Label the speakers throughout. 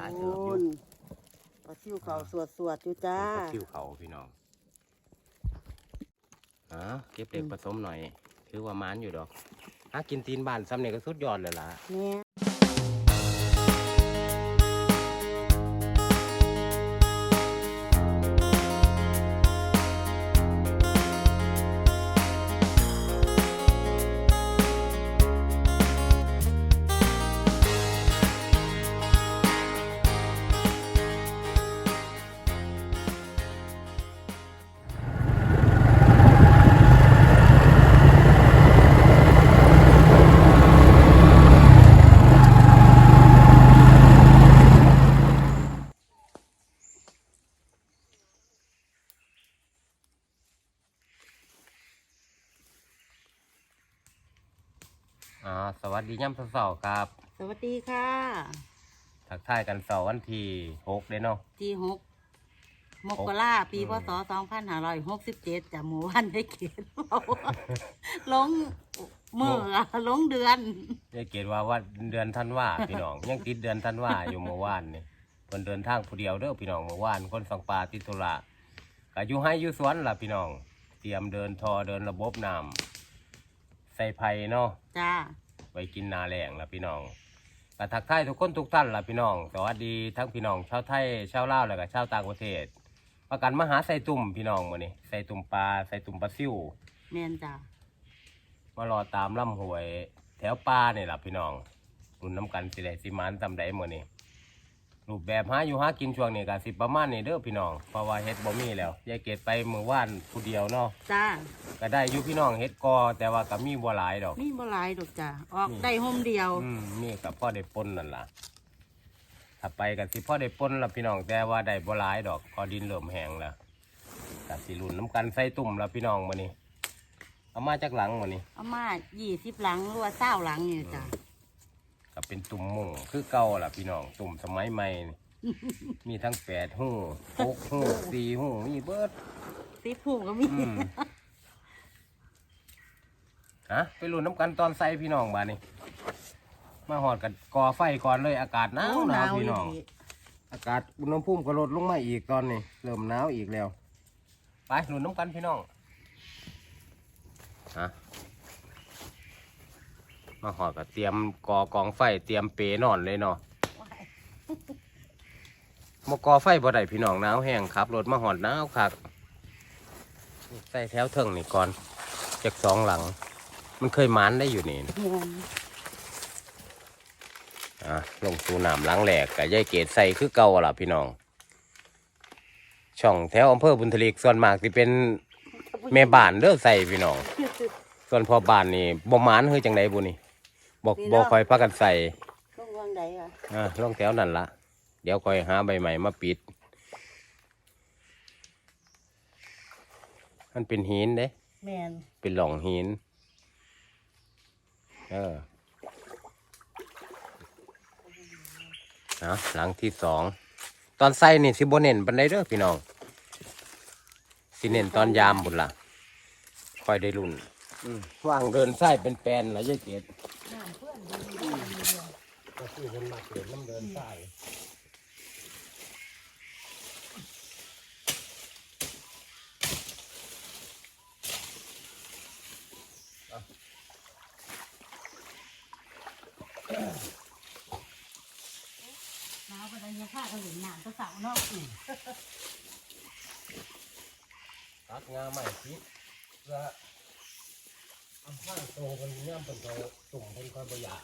Speaker 1: ลายเติบอ
Speaker 2: โอยู่นปลาซิวเขาสวดสวดๆอยู่จ้า
Speaker 1: คิวเขาพี่น้องอ๋อเก็บเด็กผสมหน่อย ถือว่ามันอยู่ดอกหากินตีนบ้านซ้ำเนี่ยก็สุดยอดเลยล่ะ
Speaker 2: แม่
Speaker 1: อ๋ วัสดีย่ำเสาร์ครับ
Speaker 2: สวัสดีค่ะ
Speaker 1: ทักทายกันเสาร์วันที่หกเลยเนาะ
Speaker 2: ที่หกมกราปีพศสองพันห้าร้อยหกสิบเจ็ดจากหมู่บ้านได้เขียนเอาลงมืออะลงเดือน
Speaker 1: ยายเกดว่าว่าเดือนท่านว่าพี่น้อง ยังติดเดือนท่านว่าอยู่เมื่อวานนี่คนเดินทางผู้เดียวเด้อพี่น้องเมื่อวานคนสังปลาติดธุระก็อยู่ให้อยู่สวนล่ะพี่น้อง เตรียมเดินทอเดินระบบน้ำใส่ไผ่เนาะ
Speaker 2: จ้า
Speaker 1: ไว้กินนาแรงล่ะพี่น้องก็ทักทายทุกคนทุกท่านล่ะพี่น้องสวัสดีทั้งพี่น้องชาวไทยชาวลาวแล้วก็ชาวต่างประเทศ ประกันมาหาใส่ตุ่มพี่น้องมื้อนี้ใส่ตุ่มปลาใส่ตุ่มปลาซิว
Speaker 2: แม่นจ้ามา
Speaker 1: รอตามลำห้วย แถวป่านี่ล่ะพี่น้องรุ่นน้ำกันสิได้สิหมานตำใดมื้อนี้ รูปแบบหาอยู่หากินช่วงนี้ก็สิประมาณนี้เด้อพี่น้องเพราะว่าเฮ็ดบ่มีแล้วยายเกดไปมื้อวานผู้เดียวเนาะ
Speaker 2: จ้า
Speaker 1: ก็ได้อยู่พี่น้องเฮ็ดกอแต่ว่าก็มีบ่หลายดอก
Speaker 2: มีบ่หลายดอกจ้า ออก
Speaker 1: นี่
Speaker 2: ได้ห่มเดียว
Speaker 1: อืมนี่กับพ่อได้ปนนั่นล่ะถ้าไปกับสิพ่อได้ปนละพี่น้องแต่ว่าได้บ่หลายดอกพอดินเริ่มแห้งแล้วกับสิรุ่นน้ำกันใส่ตุ่มละพี่น้องมานี่เอามาจากหลังมานี่
Speaker 2: เอามายี่สิบหลังหรือว่าเศร้าหลังนี่จ้า
Speaker 1: กับเป็นตุ่มมุงคือเก่าล่ะพี่น้องตุ่มสมัยใหม่นี่มีทั้งแปดหูหกหูสี่หูมีเบิด
Speaker 2: สิบผูก็มี
Speaker 1: อืมฮะไปรุ่นน้ำกันตอนใส่พี่น้องบ้านี่มาหอดกันก่อไฟก่อนเลยอากาศหนาวหนาวพี่น้อง อากาศอุณหภูมิก็ลดลงมาอีกตอนนี้ เริ่มหนาวอีกแล้ว ไปหนุนน้ำกันพี่น้องฮะ มาหอดก็เตรียมกอกองไฟเตรียมเปนอนเลยเนาะมากอไฟบ่ได้พี่น้องหนาวแห้งครับรถมาหอดหนาวคักใส่แถวเทิงนี่ก่อนจากสองหลัง มันเคยหมานได้อยู่นี่นะ
Speaker 2: แม่น
Speaker 1: อะลงสู่น้ำหล้างแหลกกับยายเกดใส่คือเก่าล่ะพี่น้อง ช่องแถวอำเภอบุญทลิกส่วนมากที่เป็นแม่บ้านเด้อใส่พี่น้อง ส่วนพ่อบ้านนี่บ่หมานเฮ้ยจังไดบุนี่ บอกบ่คอยพักกันใส่
Speaker 2: ช่วงวางใดอะ
Speaker 1: อะลงแถวนั่นละเดี๋ยวคอยหาใบใหม่มาปิดมันเป็นหินเด้
Speaker 2: แม่น
Speaker 1: เป็นหล่องหิน เออนะหลังที่สอง ตอนใส่นี่สิบเน้นปันไดเด้อพี่น้อง สิเน้นตอนยามบุญละคอยได้รุ่น อืมว่างเดินใส่เป็นแปลนละยายเกดก็คือคนมาเกิดน้ำเดินใส่
Speaker 2: หนาวกันยังข้าก็เห็นหนาวก็เสาเนาะ
Speaker 1: ตัดงาใหม่พิษเพื่อเอา ข้างโตคนย่ำเป็นเขาตุ่มเป็นคอยประหยัด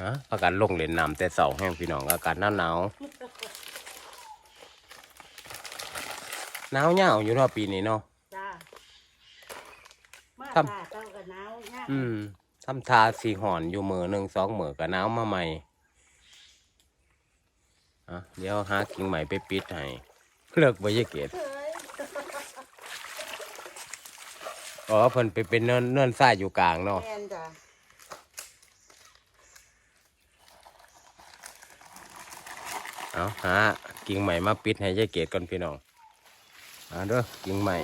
Speaker 1: ฮะประกันลงเล่นน้ำแต่เสาแห้งพี่น้องอากาศหนาวหนาวหนาวเหงาอยู่เนาะปีนี้เนาะ
Speaker 2: จ้ามา
Speaker 1: ครับ
Speaker 2: จ้าเจ้ากับหนาวเนี่ย
Speaker 1: อืมทำทาสีหอนอยู่มือหนึ่งสองมือกับหนาวมาใหม่อะเดี๋ยวหากิ่งใหม่ไปปิดให้เลิกไว้ยายเกต
Speaker 2: เฮ้ย
Speaker 1: อ๋อเพิ่นไปเป็นเนินเนินทรายอยู่กลางเนาะ
Speaker 2: แม่นจ้า
Speaker 1: เอาหากิ่งใหม่มาปิดให้ยายเกดก่อนพี่น้องเอาเด้อกิ่งใหม่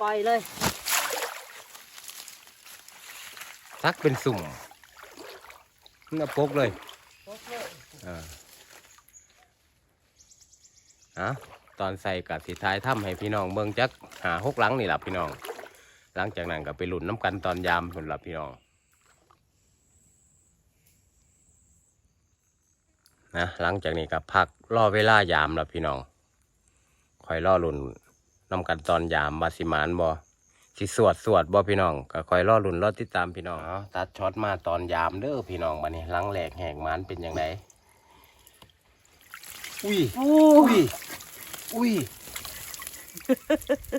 Speaker 2: ปล่อยเลย
Speaker 1: ซักเป็นสุ่มเงาปกเลย
Speaker 2: ครบเลย
Speaker 1: อ่าฮะ ตอนใส่กับสีท้ายถ้ำให้พี่น้องเบิ่งจักหาหกหลังนี่แหละพี่น้อง หลังจากนั้นก็ไปหลุนน้ำกันตอนยามผลละพี่น้องนะหลังจากนี้ก็พักรอเวลายามแล้วพี่น้องคอยรอหลุนน้ำกันตอนยามบาสิมานบอสิสวดสวดบอพี่น้องก็คอยรอหลุนรอติดตามพี่น้องเอาตัดช็อตมาตอนยามเด้อพี่น้องบัดนี้หลังแหลกแหกมันเป็นยังไงอุ้ย
Speaker 2: โอ้
Speaker 1: อุ้ย อุ้ย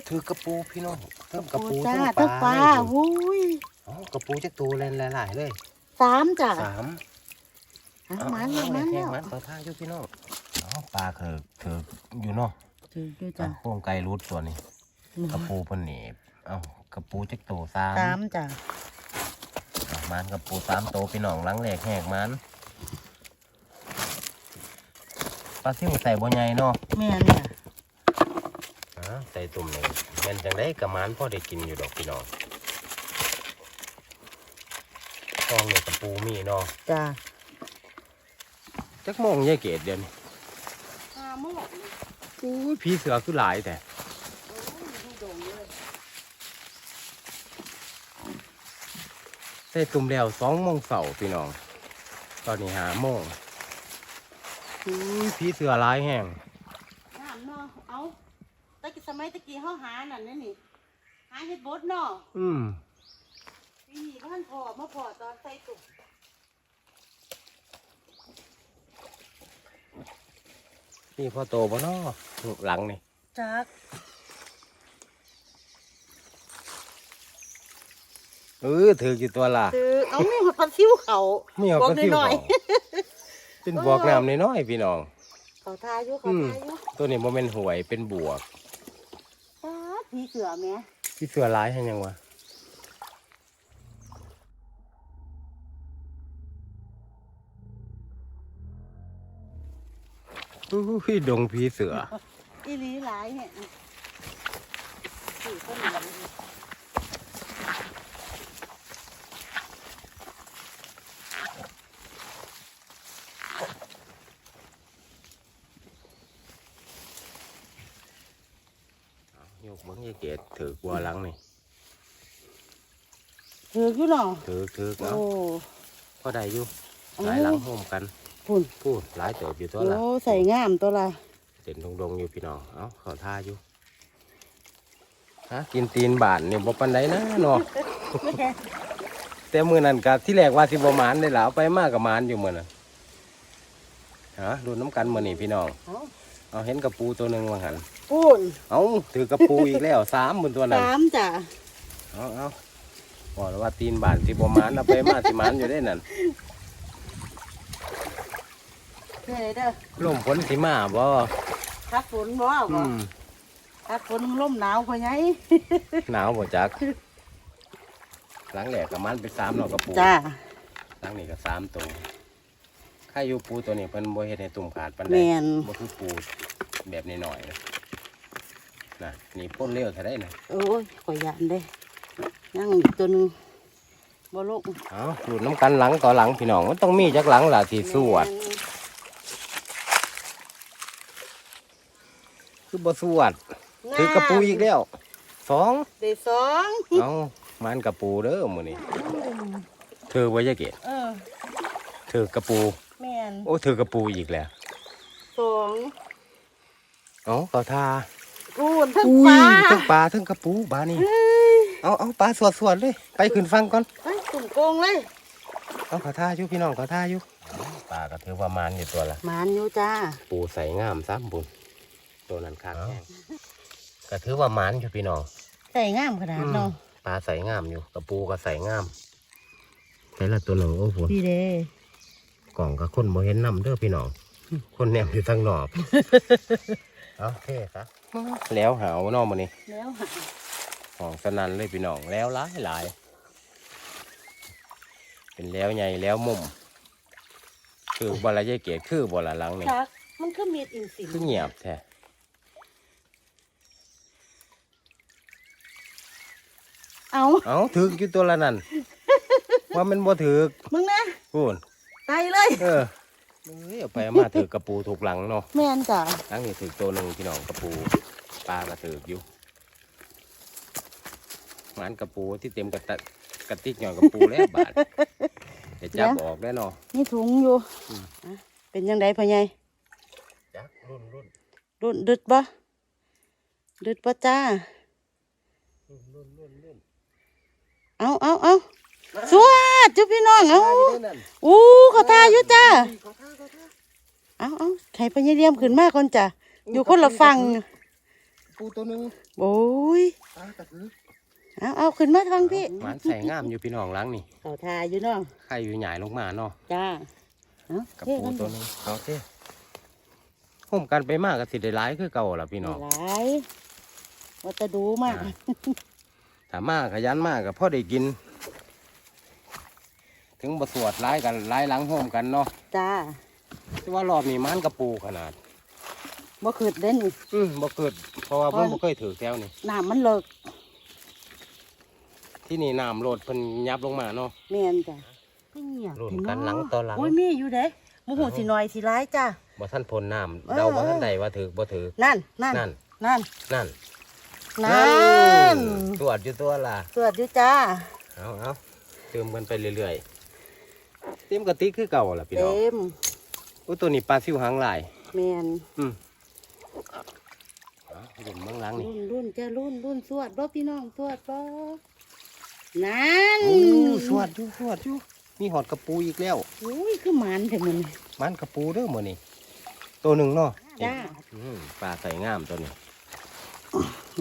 Speaker 1: ถือกระปูพี่น้องเพิ่มกระปู
Speaker 2: จ้า
Speaker 1: เพิ่
Speaker 2: ตะ
Speaker 1: ม
Speaker 2: ป
Speaker 1: ป
Speaker 2: ลา
Speaker 1: ลา
Speaker 2: วุ้ย
Speaker 1: อ๋อกระปูจะตัวแลนหลายๆเลย
Speaker 2: สามจ้ะ
Speaker 1: สาม
Speaker 2: หามันแล้วมัน
Speaker 1: แข่
Speaker 2: แล้
Speaker 1: ง
Speaker 2: ว
Speaker 1: มันต่อท่าอยู่พี่น้องอ๋อปลาเถือถืออยู่เนาะ
Speaker 2: ถือดู
Speaker 1: อะ
Speaker 2: จ้ะ
Speaker 1: โค้งไก่รูดตัวนี้กระปูเพันหนีบเอ้ากระปูจะโตสาม
Speaker 2: สามจ้ะ
Speaker 1: อะมันกระปูสามโตพี่น้องหลังแหลกแหกมันปลาซิ่งใส่บ่ใหญ่เนาะ
Speaker 2: แม่นจ้ะ
Speaker 1: อ่า ใส่ตุ่มหนึ่งแม่นจังได้กระมันพ่อได้กินอยู่ดอกพี่น้องกองเนี่ยกระปูมีเนาะ
Speaker 2: จ้ะ
Speaker 1: จักโมองยายเกดเดี๋ยวนี้
Speaker 2: ห้าโมง
Speaker 1: อุ้ยผีเสือคือหลายแต่ใส่ตุ่มแล้วสองโมงเสาร์พี่น้อง ตอนนี้หาโมงอุ้ยผีเสือหลายแห้ง
Speaker 2: น้ำเนาะเอาตะกี้ส มัยตะกี้เขาหานั่นนี่นี่หาเฮ็ดบดเนาะ
Speaker 1: อืม
Speaker 2: ปีนี้บ้านพอมาพอตอนใส่ตุ่ม
Speaker 1: นี่พ่อโตบ่เนาะหลังนี่
Speaker 2: จัก
Speaker 1: เออถือกี่ตัวล่ะ
Speaker 2: คือเอามีหัวปลาซิวเขา
Speaker 1: ไม่เอา
Speaker 2: บอก
Speaker 1: ก็ที่
Speaker 2: หน่อย
Speaker 1: เป็นบวกน้ำน้อยๆพี่น้อง
Speaker 2: ๆเขาทาอยู่เขา
Speaker 1: อืม
Speaker 2: ทาอยู่
Speaker 1: ตัวนี้โมเมนหวยเป็นบวก
Speaker 2: ป้าดผีเสือแม่
Speaker 1: พี่เสือร้ายให้ยังวะอุ้ยดงผีเสือ
Speaker 2: อีหลีหลายเนี่ยสี่ต้นหนึ่ง
Speaker 1: เบิ้งยาเกดถือกวัวหลังนี่
Speaker 2: ถืออยู่เนาะ
Speaker 1: ถือถือเอา
Speaker 2: โอ้
Speaker 1: ก็ได้อยู่หลายหลังโฮมกัน
Speaker 2: พุ่น
Speaker 1: พูดหลายเติบอยู่ตัวละ
Speaker 2: โอ้ใส่งามตัวละ
Speaker 1: เด่นดงๆอยู่พี่น้องเอาขอท่าอยู่ฮะกินตีนบานเนี่ยบ่ปันไดนะเนาะแต่มือนั้นกับที่แรกว่าสิบหมานได้แล้วไปมากกับมานอยู่มือน่ะฮะดูน้ำกันมือนี่พี่น้อง เอาเห็นกระปูตัวหนึ่งว่าหัน
Speaker 2: พุ่น
Speaker 1: เอาถือกระปูอีกแล้วสามบนตัวนั้น
Speaker 2: สามจ้ะ
Speaker 1: เอาเอาบอกแล้วว่าตีนบานสิบหมานเอาไปมาสิหมานอยู่ได้นั่น
Speaker 2: เฮ้ยเด้อ
Speaker 1: ลมฝนสิมาบ่
Speaker 2: พักฝนบ่
Speaker 1: อื
Speaker 2: บ่
Speaker 1: ม
Speaker 2: พักฝนลมหนาวพอไง
Speaker 1: หนาวบ่จักหลังแหลกกับมันไปสามหนอกกระปู
Speaker 2: จ้า
Speaker 1: หลังนี่ก็สามตัวข้าอยู่ปูตัวนี้เพิ่นบ่เฮ็ดให้ตุ่มขาดปานใด
Speaker 2: แม่น
Speaker 1: บ่คือปูแบบนี้หน่อยนะ นะนี่พ่นเร็วเท่าได้นะ
Speaker 2: โอ้ยข่อยยานเด้ยังอีกตัวหนึงบ่ลง
Speaker 1: เอาดูดน้ำกันหลังต่อหลังพี่น้องมันต้องมีจักหลังล่ะที่สวด คือบ่สวด
Speaker 2: แม่น
Speaker 1: ถือกระปูอีกแล้วสอง
Speaker 2: ได้สอง
Speaker 1: เอามันกระปูเด้อมื้อนี้ถือไว้ยะเกศ
Speaker 2: เออ
Speaker 1: ถือกระปู
Speaker 2: แม่น
Speaker 1: โอ้ถือกระปูอีกแล้ว
Speaker 2: สอง
Speaker 1: เอาเขาทา
Speaker 2: พูนทั้ง
Speaker 1: อุ้
Speaker 2: ป
Speaker 1: ย
Speaker 2: ลา
Speaker 1: ทั้งปลาทั้งกระปูบานี่
Speaker 2: เฮ้ย
Speaker 1: เอาเอาปลาสวดสวดเลย ไปขึ้นฟังก่อน
Speaker 2: ไปตุ่มโกงเลย
Speaker 1: เอาเขาท่าอยู่พี่น้องเขาท่าอยู่ปลาก็ถือว่ามันอยู่ตัวละ
Speaker 2: หมานอยู่จ้า
Speaker 1: ปูใส่งามซ้ำบุญตัวนั้นคักแห้งก็ถือว่ามันอยู่พี่น้อง
Speaker 2: ใส่งามขนาดเนาะ
Speaker 1: ปลาใส่งามอยู่กระปูก็ใส่งามใส่ละตัวหนึ่งโอ้โห
Speaker 2: พี่เด้
Speaker 1: กล่องกับคนโมเห็นนำเด้อพี่น้องคนแนมอยู่ทางนอก เอาเท่ครับแล้วหาวเนอกมานี่
Speaker 2: แล้วหา
Speaker 1: ของสนันเลยพี่น้องแล้วหลายหลาย เป็นแล้วใหญ่แล้วมุม คือบอละยายเก๋คือบอละหลังนี่
Speaker 2: จักมันคือมีดอินสิง
Speaker 1: คือเงียบแท้
Speaker 2: เอา
Speaker 1: เอาถึงอยู่ตัวละนั่นว่ามันบ่ถือก
Speaker 2: มึงนะ
Speaker 1: พูน
Speaker 2: ไตเลย
Speaker 1: เออ เอ้ยเอาไปเอามาถือกระปูถูกหลังเนาะ
Speaker 2: แม่นจ้ะ
Speaker 1: หลังนี่ถือตัวหนึ่งพี่น้องกระปูปลากระถือกอยู่หมันกระปูที่เต็มกระตะกระติกหน่อยกระปูแล้วบาดจะจับออกได้เนาะ
Speaker 2: นี่ถุงอยู่
Speaker 1: อืม
Speaker 2: อะเป็นยังไงพ่อใหญ่
Speaker 1: จักรุ่นรุ่น
Speaker 2: รุ่นดึดบ่ดึดบ่จ้า
Speaker 1: รุ่นรุ่นรุ่นรุ่น
Speaker 2: เอาเอาเอา สวัสดีพี่น้องเอา
Speaker 1: นั่น
Speaker 2: อู้เขาทาอยู่จ้า
Speaker 1: เขาท่าเขาท่า
Speaker 2: เอาเอาไข่พญาเรียมขึ้นมาก่อนจ้ะอยู่คนละฝั่ง
Speaker 1: ปูตัวหนึ่ง
Speaker 2: โอ้ย
Speaker 1: ปลากระถือ
Speaker 2: เอาเอาขึ้นมาทางพี่
Speaker 1: หมันใส่งามอยู่พี่น้องหลังนี่
Speaker 2: เขาทาอยู่เน้อง
Speaker 1: ไข่อยู่ใหญ่ลงมาเนาะ
Speaker 2: จ้าเอา
Speaker 1: กับ
Speaker 2: เท่
Speaker 1: ปู
Speaker 2: กัน
Speaker 1: ตัวหนึงเอาเท่ห่มกันไปมากกับสิได้ร้ายคือเก่าล่ะพี่น้อง
Speaker 2: หลายว่าจะดูมาก
Speaker 1: อ่าถ้ามากขยันมากกับพ่อได้กิน ถึงบสวดร้ายกันร้ายหลังห่มกันเนาะ
Speaker 2: จ้า
Speaker 1: แต่ว่ารอบนี้มันกระปูขนาด
Speaker 2: บ่ขึ้นเด่นนี่
Speaker 1: อืมบ่เกิดเพราะว่า
Speaker 2: เพราะ
Speaker 1: เพิ่นบ่เคยถือแถวนี่
Speaker 2: น้ำมันเลิก
Speaker 1: ที่นี่น้ำโลดเพิ่นยับลงมาเนาะ
Speaker 2: แม่นจ้ะเงียบ
Speaker 1: รุ่นกันหลังต่อหลัง
Speaker 2: โอ้ยมีอยู่เด้โมโหสิน้อยสิร้ายจ้า
Speaker 1: บ่ท่านพลน้
Speaker 2: เออำ
Speaker 1: เดาบ่ท่านใดว่าถือบ่ถือ
Speaker 2: นั่น นั่น
Speaker 1: นั่น
Speaker 2: นั่น
Speaker 1: นั่น
Speaker 2: นั่น
Speaker 1: ตรวจอยู่ตัวล่ะ
Speaker 2: สวัสดีจ้า
Speaker 1: เอาเอาเติมกันไปเรื่อยๆ เต็มกระติกคือเก่าล่ะพี่น้อง
Speaker 2: เต็ม
Speaker 1: อุ้ยตัวนี้ปลาซิวหางลาย
Speaker 2: แมน
Speaker 1: อืมเอาเห็นเมืองหลังนี่
Speaker 2: รุ่นรุ่นจ้ารุ่นรุ่นสวดบ่พี่น้องสวดบ่นั่น
Speaker 1: โอ้สวดอยู่สวดอยู่มีหอดกระปูอีกแล้ว
Speaker 2: อุ้ยคือหมันแต่มัน
Speaker 1: มันกระปูเด้อมื้อนี้ตัวหนึ่งเนาะ
Speaker 2: จ้า
Speaker 1: อืมปลาใส่งามตัวนี้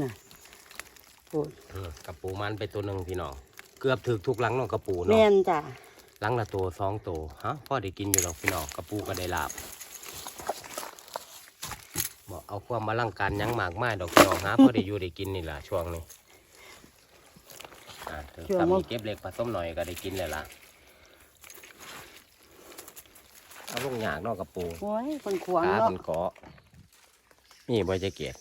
Speaker 2: น่ะโอ้ย
Speaker 1: อืมกระปูมันไปตัวหนึ่งพี่น้องเกือบถึกทุกหลังเนาะกระปู
Speaker 2: แม
Speaker 1: เนาะ
Speaker 2: นจ้า
Speaker 1: ห ลังละตัวสองตัวฮะพ่อได้กินอยู่ดอกพี่น้องกระปูก็ได้ลาบบอกเอาความมาลังการหยังมากมายดอกพี่น้องฮะพ่อได้อยู่ได้กินนี่ล่ะช่วงนี้อ่าถึงสามีเก็บเล็กผสมหน่อยก็ได้กินเลยล่ะเอาลงหยากเนอกกระปู
Speaker 2: โอ้ยคนขวาง
Speaker 1: ขา
Speaker 2: เนาะ
Speaker 1: มันเกาะนี่บ่จะเกลียด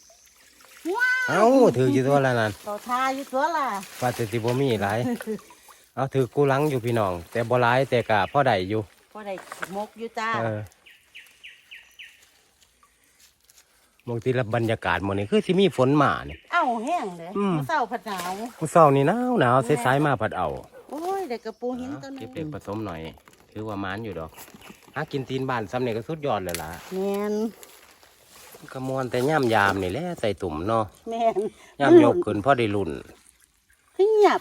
Speaker 2: ว้าว
Speaker 1: เอ้าถืออยู่ตัวละนั่น
Speaker 2: เขาทาอยู่ตัวล่ะ
Speaker 1: ว่าแต่สิบ่มีหลาย เอาถือกูหลังอยู่พี่น้อง แต่บ่หลายแต่กะพ่อได้อยู่
Speaker 2: พอได้มกอยู่จ้า
Speaker 1: เออมองทีละบรรยากาศหมดนี่คือสิมีฝนมานี่
Speaker 2: เอ้าแห้งเลย
Speaker 1: อืม
Speaker 2: มื้อเศร้าผัดหนาว
Speaker 1: มื้อเช้านี่หนาวหนาวสายๆมาผัดเอา
Speaker 2: โอ้ยได้กระปูหินตัวหนึ
Speaker 1: เก็บ
Speaker 2: ง
Speaker 1: เด็กผสมหน่อย ถือว่ามันอยู่ดอกหากินตีนบ้านซ้ำนี่ก็สุดยอดเลยล่ะ
Speaker 2: แมน
Speaker 1: กระมวลแต่ย่ามยามนี่แหละใส่ตุ่มเนาะ
Speaker 2: แมน
Speaker 1: ย่ามยกขึ้นพ่อได้ลุ่น
Speaker 2: เงียบ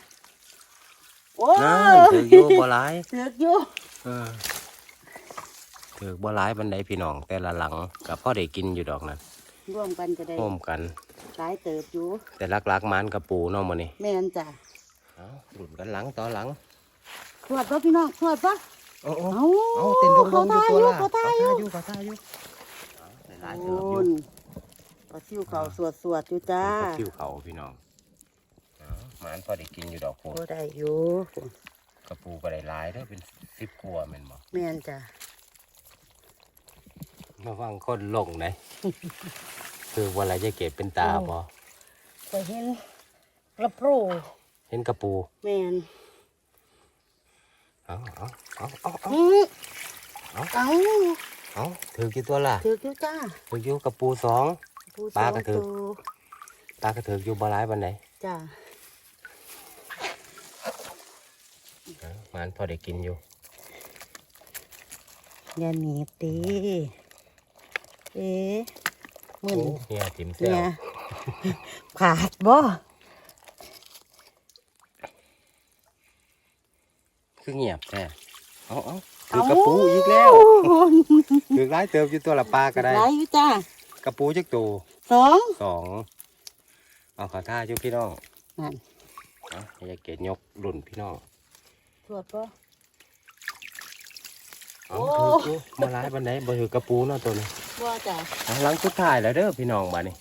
Speaker 2: โอ้ย
Speaker 1: นั่นถืออยู่บ่หลาย
Speaker 2: เสือกอยู่
Speaker 1: เออถือบ่หลายบันไดพี่น้อง แต่ละหลังก็พ่อได้กินอยู่ดอกนั้น
Speaker 2: ร่วมกันจะได้
Speaker 1: โฮมกัน
Speaker 2: หลายเติบอยู่
Speaker 1: แต่ลักๆมันกระปูเนาะมื้อนี้
Speaker 2: แมนจ้ะ
Speaker 1: เอาลุ่นกันหลังต่อหลัง
Speaker 2: สวดป่ะพี่น้องสวดป่ะ
Speaker 1: โอ้โอ้
Speaker 2: เอา
Speaker 1: เอาเต้นดงๆอยู่ตัวละ
Speaker 2: เขาทายอยู่
Speaker 1: เขาทายอยู่หลาย
Speaker 2: โอ
Speaker 1: เติบอยู่
Speaker 2: นปลาซิวเขาสวดสวดอยู่จ้า
Speaker 1: คิวเขาพี่น้อง เอาหมันพอได้กินอยู่ดอกโค
Speaker 2: ก็ได้อยู่
Speaker 1: กระปูก็ได้หลายเด้อเป็นสิบกว่าแม่นบ่
Speaker 2: แมนจ้ะ
Speaker 1: มาฟังคนลงไหนคือว่าอะไรจะเก็บเป็นตาบ่
Speaker 2: ไปเห็นกระโปร
Speaker 1: เห็นกระปู
Speaker 2: แมน
Speaker 1: เอาเอาเอาเอาเอา
Speaker 2: อื้อ
Speaker 1: เอา
Speaker 2: เอา
Speaker 1: เอาถือกี่ตัวล่ะ
Speaker 2: ถือกอยู่จ้า
Speaker 1: ถืออยู่กระปูสอง
Speaker 2: ผู้
Speaker 1: ปลากระถือ
Speaker 2: สงตัว
Speaker 1: ตากระถืออยู่บ่หลายบันได
Speaker 2: จ้า
Speaker 1: เอาห มันพอได้กินอยู่
Speaker 2: อย่าหนีบตีเอ๊ะมึน
Speaker 1: โอ้เนี่ยติ่มเซ
Speaker 2: เนี่
Speaker 1: ล
Speaker 2: ยขาดบ่
Speaker 1: คือเงียบแท้เอาเอาถือกระปูอีกแล้วถือหลายเติบอยู่ตัวละปลาก็ได้
Speaker 2: หลายอยู่จ้าก
Speaker 1: ระปูจักตัว
Speaker 2: สอง
Speaker 1: สองเอาขอท่าอยู่พี่น้อง
Speaker 2: นั่น
Speaker 1: เอาอย่าเกตยกรุ่นพี่น้อง
Speaker 2: ตรวจป่ะ
Speaker 1: เอา
Speaker 2: โอ้
Speaker 1: ถืออยู่มาหลายบันไดบ่ถือกระปูเนาะตัวนี้
Speaker 2: ว่าจ้ะ
Speaker 1: เอาหลังสุดท้ายแล้วเด้อพี่น้องบัดนี้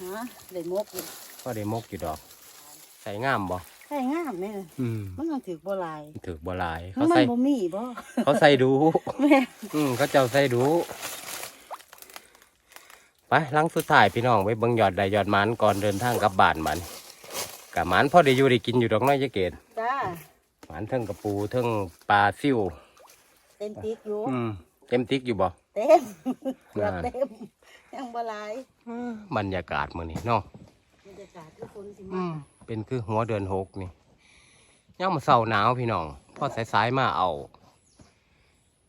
Speaker 2: ฮะได้มกอยู่
Speaker 1: ก็ได้มกอยู่ดอก ใส่งามบ่
Speaker 2: ใช่งามแม่
Speaker 1: อืม
Speaker 2: มันต้องถือบ่หลาย
Speaker 1: ถือบ่หลาย
Speaker 2: มัน
Speaker 1: เขาใส่
Speaker 2: บ่มีบ่
Speaker 1: เขาใส่ดู
Speaker 2: แม่
Speaker 1: อืมเขาเจ้าใส่ดูไปหลังสุดท้ายพี่น้องไปเบิ่งยอดใดยอดหมันก่อนเดินทางกลับบ้านมันกับมันพอได้อยู่ได้กินอยู่ดอกน้อยจะเกต
Speaker 2: จ้า
Speaker 1: หวานเทิงกระปูเทิงปลาซิ่ว
Speaker 2: เต็มติ๊กอยู่
Speaker 1: อืมเต็มติ๊กอยู่บ่
Speaker 2: เต็มเกือบเต็มยังบ่หลาย
Speaker 1: บรรยากาศมื้อนี้เนาะ
Speaker 2: บรรยากาศคือคนสิ
Speaker 1: อื
Speaker 2: มาม
Speaker 1: เป็นคือหัวเดือนหกนี่ย่ามมาเศร้าหนาวพี่น้องพอสายๆมาเอา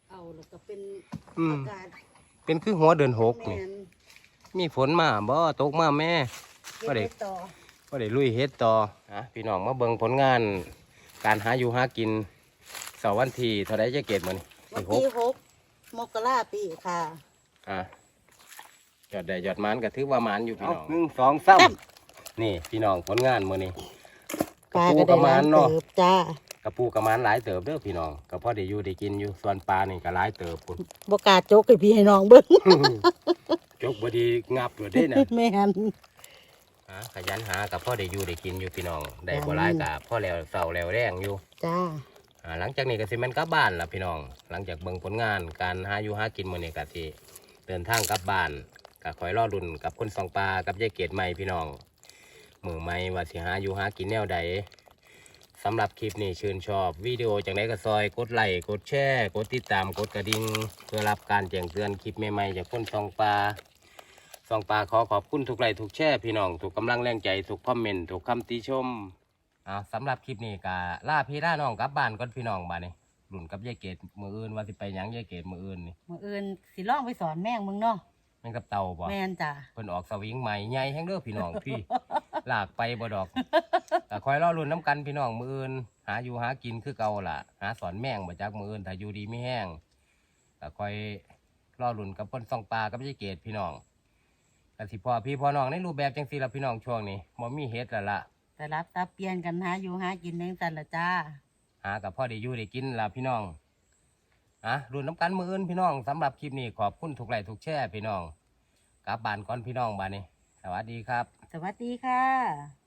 Speaker 2: เอาแล้วก็เป็น
Speaker 1: อืม
Speaker 2: อากาศ
Speaker 1: เป็นคือหัวเดือนหก
Speaker 2: แม
Speaker 1: นี่
Speaker 2: น
Speaker 1: มีฝนมาบ่ตกมาแม่
Speaker 2: เก็บ
Speaker 1: บ่ได้
Speaker 2: ไว้ต่อ
Speaker 1: ก็ได้ลุยเฮ็ดต่อฮะพี่น้องมาเบิ่งผลงาน การหาอยู่หากินเสาร์วันที่เท่าไรจะเกตมัน
Speaker 2: วัน
Speaker 1: ที่หก
Speaker 2: ที่หกมกราปีค่ะ
Speaker 1: อะยอดได้ยอดหมันก็ถือว่าหมันอยู่พี่น้องหนึ่งสองสามนี่พี่น้องผลงานมื้อนี้
Speaker 2: ปลา
Speaker 1: ปู
Speaker 2: ก็
Speaker 1: กระ
Speaker 2: ได้
Speaker 1: มาน
Speaker 2: น้ำ
Speaker 1: เนาะ
Speaker 2: เติบจ้าก
Speaker 1: ระปูกระมานหลายเติบเด้อพี่น้องก็พอได้อยู่ได้กินอยู่ส่วนปลานี่ก็หลายเติบพุ่น
Speaker 2: บกล้าจกให้พี่ให้น้องเบิ่ง
Speaker 1: จกบดีงับเลยเด้นะ
Speaker 2: แม่น
Speaker 1: หาขยันหากับพ่อได้อยู่ได้กินอยู่พี่น้องได้
Speaker 2: อืม
Speaker 1: บ่หลายกับพ่อแล้วเสาแล้วแรงอยู่
Speaker 2: จ้า
Speaker 1: อ่าหลังจากนี้ก็สิแม่นกลับบ้านล่ะพี่น้อง หลังจากเบิ่งผลงานการหาอยู่หากินมื้อนี้ก็สิเดินทางกลับบ้านก็คอยรอรุ่นกับคนสองปลากับยายเกดใหม่พี่น้องมือใหม่ว่าสิหาอยู่หากินแนวใดสำหรับคลิปนี้ชื่นชอบวิดีโอจากไหนก็ซอยกดไลค์กดแชร์กดติดตามกดกระดิ่งเพื่อรับการแจ้งเตือนคลิปใหม่ๆจากคนสองปลา สองปลาขอขอบคุณทุกไลค์ทุกแชร์พี่น้องทุกกำลังแรงใจทุกคอมเมนต์ทุกคำติชมอ่าสำหรับคลิปนี้ก็ล่าพี่ล่าน้องกลับบ้านก่อนพี่น้องบ้านนี่รุ่นกับยายเกดมืออื่นว่าสิไปหยังยายเกดมืออื่นนี่
Speaker 2: มื้ออื่นสิลองไปสอนแม่งมึงเนาะ
Speaker 1: แม่นกับเต่าบ่
Speaker 2: แม่นจ้า
Speaker 1: เพิ่นออกสวิงใหม่ใหญ่แห้งเด้อพี่น้องพี่ ลากไปบ่ดอกก็คอยรอรุ่นน้ำกันพี่น้องมืออื่น หาอยู่หากินคือเก่าล่ะ หาสอนแม่งบ่จักมืออื่นถ้าอยู่ดีไม่แห้งก็คอยรอรุ่นกับคนสองปลากับยายเกดพี่น้อง ก็สิพ่อพี่พ่อน้องในรูปแบบจังซี่ล่ะพี่น้องช่วงนี้บ่มีเฮ็ดแล้วล่ะ
Speaker 2: แต่รับตับเปลี่ยนกันหาอยู่หากินจังซั่นละจ้า
Speaker 1: หากับพ่อได้อยู่ได้กินล่ะพี่น้องอะรุ่นน้ำกันมืออื่นพี่น้องสำหรับคลิปนี้ขอบคุณทุกไลค์ทุกแชร์พี่น้องกลับบ้านก่อนพี่น้องบ้านนี้ สวัสดีครับ
Speaker 2: สวัสดีค่ะ